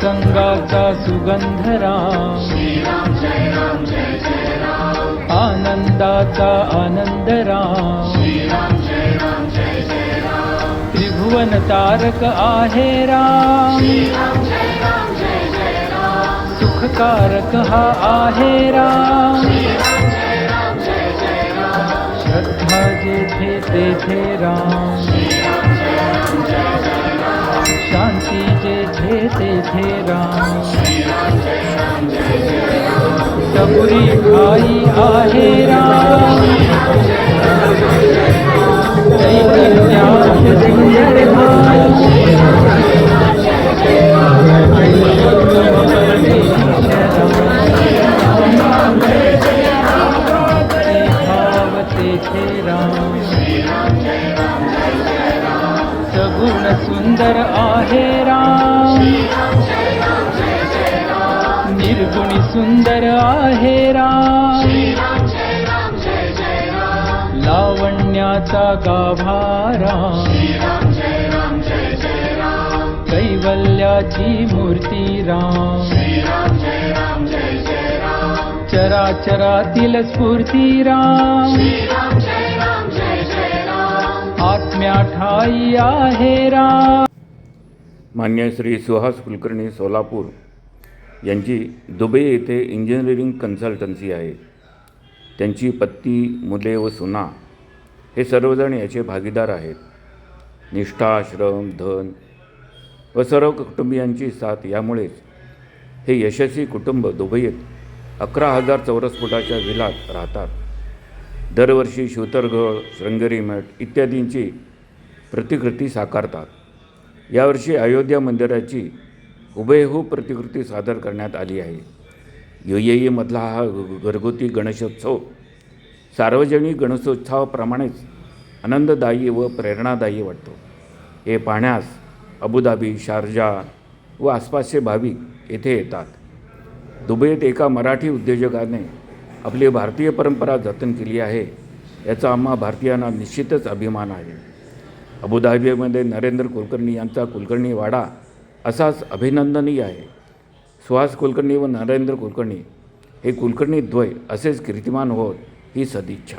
सत्संगाचा सुगंध राम आनंदाचा आनंद राम त्रिभुवन तारक आहे राम. सुखकारक हा आहे राम. श्रद्धा जेथे तेथे राम. शांती जेथे तेथे राम सबुरी खाई आहे राम चैतन्यात सगुण सुंदर आहे राम। निर्गुणी सुंदर आहे राम। लावण्याचा गाभारा कैवल्याची मूर्ती राम। चराचरातील स्फूर्ती राम आत्म्या ठाई आहे राम. मान्य श्री सुहास कुलकर्णी सोलापूर यांची दुबई येथे इंजिनिअरिंग कन्सल्टन्सी आहे. त्यांची पत्नी मुले व सुना हे सर्वजण याचे भागीदार आहेत. निष्ठा श्रम धन व सर्व कुटुंबियांची साथ यामुळेच हे यशस्वी कुटुंब दुबईत अकरा हजार चौरस फुटाच्या विलात राहतात. दरवर्षी शूतरगड शृंगेरी मठ इत्यादींची प्रतिकृती साकारतात. यावर्षी अयोध्या मंदिराची हुबेहूब प्रतिकृती सादर करण्यात आली आहे. यू ए हा घरगुती गणेशोत्सव सार्वजनिक गणेशोत्सवाप्रमाणेच आनंददायी व प्रेरणादायी वाटतो. हे पाहण्यास अबुधाबी शारजा व आसपासचे भाविक येथे येतात. दुबईत एका मराठी उद्योजकाने आपली भारतीय परंपरा जतन केली आहे याचा आम्हा भारतीयांना निश्चितच अभिमान आहे. अबुधाबीमध्ये नरेंद्र कुलकर्णी यांचा कुलकर्णी वाडा असाच अभिनंदनीय आहे. सुहास कुलकर्णी व नरेंद्र कुलकर्णी हे कुलकर्णी द्वय असेच कीर्तिमान होत ही सदिच्छा.